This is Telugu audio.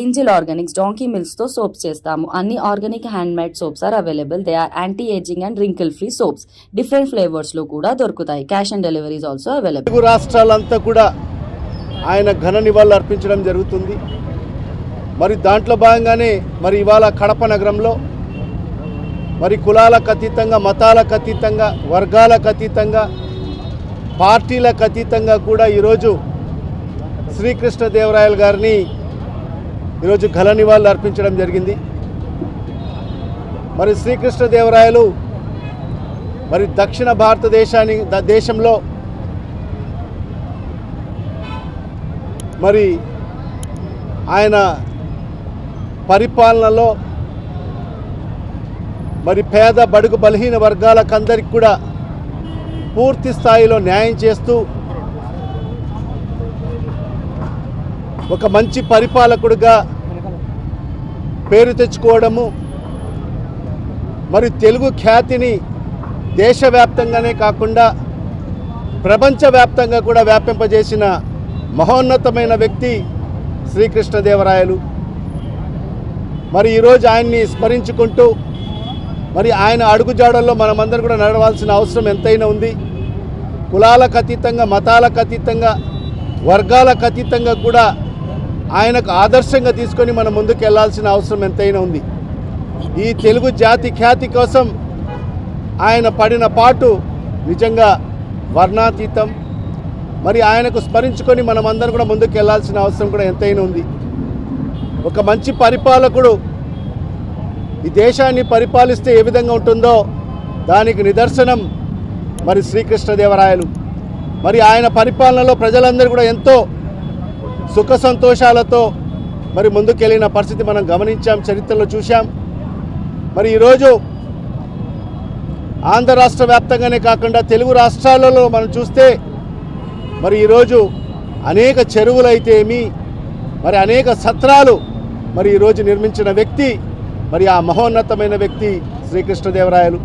ఏంజిల్ ఆర్గానిక్స్ డాంకీ మిల్క్స్తో సోప్స్ చేస్తాము. అన్ని organic hand made soaps are available. They are anti ageing and wrinkle free soaps. Different ఫ్లేవర్స్లో కూడా దొరుకుతాయి. Cash on deliveries also available. Telugu రాష్ట్రాలంతా కూడా ఆయన ఘన నివాళులు అర్పించడం జరుగుతుంది. మరి దాంట్లో భాగంగానే మరి ఇవాళ కడప నగరంలో మరి కులాలకు అతీతంగా మతాలకు అతీతంగా వర్గాలకు అతీతంగా పార్టీలకు అతీతంగా కూడా ఈరోజు శ్రీకృష్ణదేవరాయలు గారిని ఈరోజు ఘన నివాళులు అర్పించడం జరిగింది. మరి శ్రీకృష్ణదేవరాయలు మరి దక్షిణ భారతదేశాన్ని దేశంలో మరి ఆయన పరిపాలనలో మరి పేద బడుగు బలహీన వర్గాలకందరికి కూడా పూర్తి స్థాయిలో న్యాయం చేస్తూ ఒక మంచి పరిపాలకుడుగా పేరు తెచ్చుకోవడము మరి తెలుగు ఖ్యాతిని దేశవ్యాప్తంగానే కాకుండా ప్రపంచవ్యాప్తంగా కూడా వ్యాపింపజేసిన మహోన్నతమైన వ్యక్తి శ్రీకృష్ణదేవరాయలు. మరి ఈరోజు ఆయన్ని స్మరించుకుంటూ మరి ఆయన అడుగుజాడల్లో మనమందరం కూడా నడవాల్సిన అవసరం ఎంతైనా ఉంది. కులాలకు అతీతంగా మతాలకు అతీతంగా వర్గాలకు అతీతంగా కూడా ఆయనకు ఆదర్శంగా తీసుకొని మనం ముందుకు వెళ్ళాల్సిన అవసరం ఎంతైనా ఉంది. ఈ తెలుగు జాతి ఖ్యాతి కోసం ఆయన పడిన పాటు నిజంగా వర్ణాతీతం. మరి ఆయనకు స్మరించుకొని మనమందరం కూడా ముందుకు వెళ్ళాల్సిన అవసరం కూడా ఎంతైనా ఉంది. ఒక మంచి పరిపాలకుడు ఈ దేశాన్ని పరిపాలిస్తే ఏ విధంగా ఉంటుందో దానికి నిదర్శనం మరి శ్రీకృష్ణదేవరాయలు. మరి ఆయన పరిపాలనలో ప్రజలందరూ కూడా ఎంతో సుఖ సంతోషాలతో మరి ముందుకెళ్ళిన పరిస్థితి మనం గమనించాం చరిత్రలో చూశాం. మరి ఈరోజు ఆంధ్ర రాష్ట్ర వ్యాప్తంగానే కాకుండా తెలుగు రాష్ట్రాలలో మనం చూస్తే మరి ఈరోజు అనేక చెరువులు అయితే ఏమి మరి అనేక సత్రాలు మరి ఈరోజు నిర్మించిన వ్యక్తి మరి ఆ మహోన్నతమైన వ్యక్తి శ్రీకృష్ణదేవరాయలు